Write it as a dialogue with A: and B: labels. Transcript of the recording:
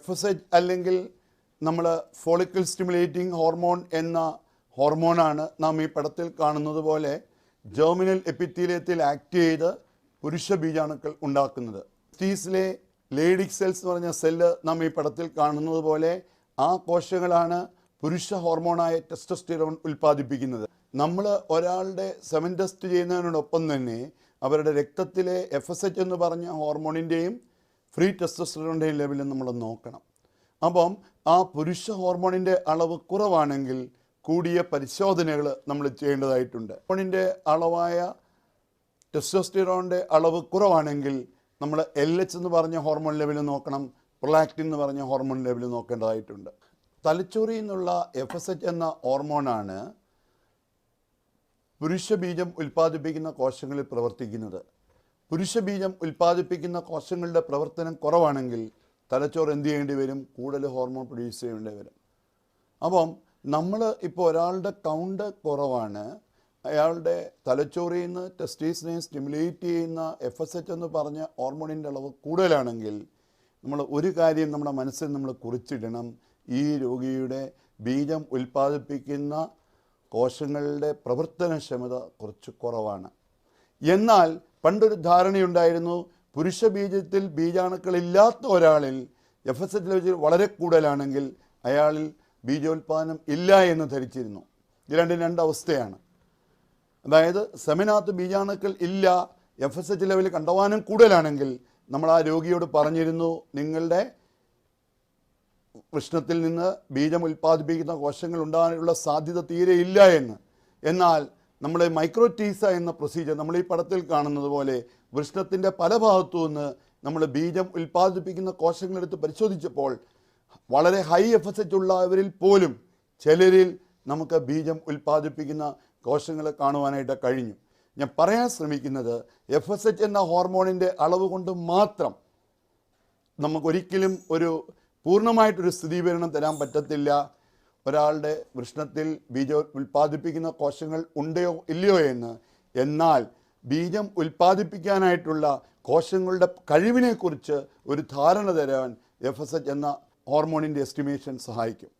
A: F അല്ലെങ്കിൽ നമ്മൾ follicle stimulating hormone എന്ന ഹോർമോണാണ് നാം ഈ പടത്തിൽ കാണുന്നത് പോലെ ജേർമിനൽ എപ്പിത്തീലിയത്തിൽ ആക്ട് ചെയ്ത് പുരുഷ ബീജാണുക്കൾ ഉണ്ടാക്കുന്നത്. സ്റ്റീസിലെ ലേഡിക് സെൽസ് എന്ന് പറഞ്ഞ സെല്ല് നാം ഈ പടത്തിൽ കാണുന്നത് പോലെ ആ കോശങ്ങളാണ് പുരുഷ ഹോർമോണായ ടെസ്റ്റോസ്റ്റിറോൺ ഉൽപ്പാദിപ്പിക്കുന്നത്. നമ്മൾ ഒരാളുടെ സെവൻ ടെസ്റ്റ് ചെയ്യുന്നതിനോടൊപ്പം തന്നെ അവരുടെ രക്തത്തിലെ എഫ് എന്ന് പറഞ്ഞ ഹോർമോണിന്റെയും ഫ്രീ ടെസ്റ്റോസ്റ്ററോണിന്റെയും ലെവൽ നമ്മൾ നോക്കണം. അപ്പം ആ പുരുഷ ഹോർമോണിന്റെ അളവ് കുറവാണെങ്കിൽ കൂടിയ പരിശോധനകൾ നമ്മൾ ചെയ്യേണ്ടതായിട്ടുണ്ട്. ഹോർമോണിന്റെ അളവായ ടെസ്റ്റോസ്റ്റിറോണിന്റെ അളവ് കുറവാണെങ്കിൽ നമ്മൾ എൽ എച്ച് എന്ന് പറഞ്ഞ ഹോർമോൺ ലെവൽ നോക്കണം പ്രൊലാക്റ്റിൻ എന്ന് പറഞ്ഞ ഹോർമോൺ ലെവൽ നോക്കേണ്ടതായിട്ടുണ്ട്. തലച്ചോറിൽ നിന്നുള്ള എഫ് എസ് എച്ച് എന്ന ഹോർമോണാണ് പുരുഷ ബീജം ഉൽപ്പാദിപ്പിക്കുന്ന കോശങ്ങളിൽ പ്രവർത്തിക്കുന്നത്. പുരുഷ ബീജം ഉൽപ്പാദിപ്പിക്കുന്ന കോശങ്ങളുടെ പ്രവർത്തനം കുറവാണെങ്കിൽ തലച്ചോറ് എന്ത് ചെയ്യേണ്ടി വരും? കൂടുതൽ ഹോർമോൺ പ്രൊഡ്യൂസ് ചെയ്യേണ്ടി വരും. അപ്പം നമ്മൾ ഇപ്പോൾ ഒരാളുടെ കൗണ്ട് കുറവാണ്. അയാളുടെ തലച്ചോറിൽ നിന്ന് ടെസ്റ്റീസിനെ സ്റ്റിമുലേറ്റ് ചെയ്യുന്ന എഫ് എസ് എച്ച് എന്ന് പറഞ്ഞ ഹോർമോണിന്റെ അളവ് കൂടുതലാണെങ്കിൽ നമ്മൾ ഒരു കാര്യം നമ്മുടെ മനസ്സിൽ നമ്മൾ കുറിച്ചിടണം. ഈ രോഗിയുടെ ബീജം ഉൽപ്പാദിപ്പിക്കുന്ന കോശങ്ങളുടെ പ്രവർത്തനക്ഷമത കുറച്ച് കുറവാണ്. എന്നാൽ പണ്ടൊരു ധാരണയുണ്ടായിരുന്നു പുരുഷ ബീജത്തിൽ ബീജാണുക്കളില്ലാത്ത ഒരാളിൽ എഫ് എസ് വെച്ച് വളരെ കൂടുതലാണെങ്കിൽ അയാളിൽ ബീജോത്പാദനം ഇല്ല എന്ന് ധരിച്ചിരുന്നു. ഇത് രണ്ടും രണ്ട് അവസ്ഥയാണ്. അതായത് സെമിനകത്ത് ബീജാണുക്കൾ ഇല്ല എഫ് എസ് എച്ച് ലെവലിൽ കണ്ടവാനം കൂടുതലാണെങ്കിൽ നമ്മൾ ആ രോഗിയോട് പറഞ്ഞിരുന്നു നിങ്ങളുടെ വൃഷ്ണത്തിൽ നിന്ന് ബീജം ഉൽപ്പാദിപ്പിക്കുന്ന കോശങ്ങൾ ഉണ്ടാകാനുള്ള സാധ്യത തീരെ ഇല്ല എന്ന്. എന്നാൽ നമ്മുടെ മൈക്രോടീസ എന്ന പ്രൊസീജിയർ നമ്മൾ ഈ പടത്തിൽ കാണുന്നത് പോലെ വൃഷ്ണത്തിന്റെ പല ഭാഗത്തു നിന്ന് നമ്മൾ ബീജം ഉൽപ്പാദിപ്പിക്കുന്ന കോശങ്ങളെടുത്ത് പരിശോധിച്ചപ്പോൾ വളരെ ഹൈ എഫ് എസ് എച്ച് ഉള്ളവരിൽ പോലും ചിലരിൽ നമുക്ക് ബീജം ഉൽപ്പാദിപ്പിക്കുന്ന കോശങ്ങൾ കാണുവാനായിട്ട് കഴിഞ്ഞു. ഞാൻ പറയാൻ ശ്രമിക്കുന്നത് എഫ് എസ് എച്ച് എന്ന ഹോർമോണിന്റെ അളവ് കൊണ്ട് മാത്രം നമുക്കൊരിക്കലും ഒരു പൂർണമായിട്ടൊരു സ്ഥിരീകരണം തരാൻ പറ്റത്തില്ല. ഒരാളുടെ വൃഷ്ണത്തിൽ ബീജ ഉൽപ്പാദിപ്പിക്കുന്ന കോശങ്ങൾ ഉണ്ടോ ഇല്ലയോ എന്ന്. എന്നാൽ ബീജം ഉൽപ്പാദിപ്പിക്കാനായിട്ടുള്ള കോശങ്ങളുടെ കഴിവിനെക്കുറിച്ച് ഒരു ധാരണ തരാൻ എഫ് എസ് എച്ച് എന്ന ഹോർമോണിന്റെ എസ്റ്റിമേഷൻ സഹായിക്കും.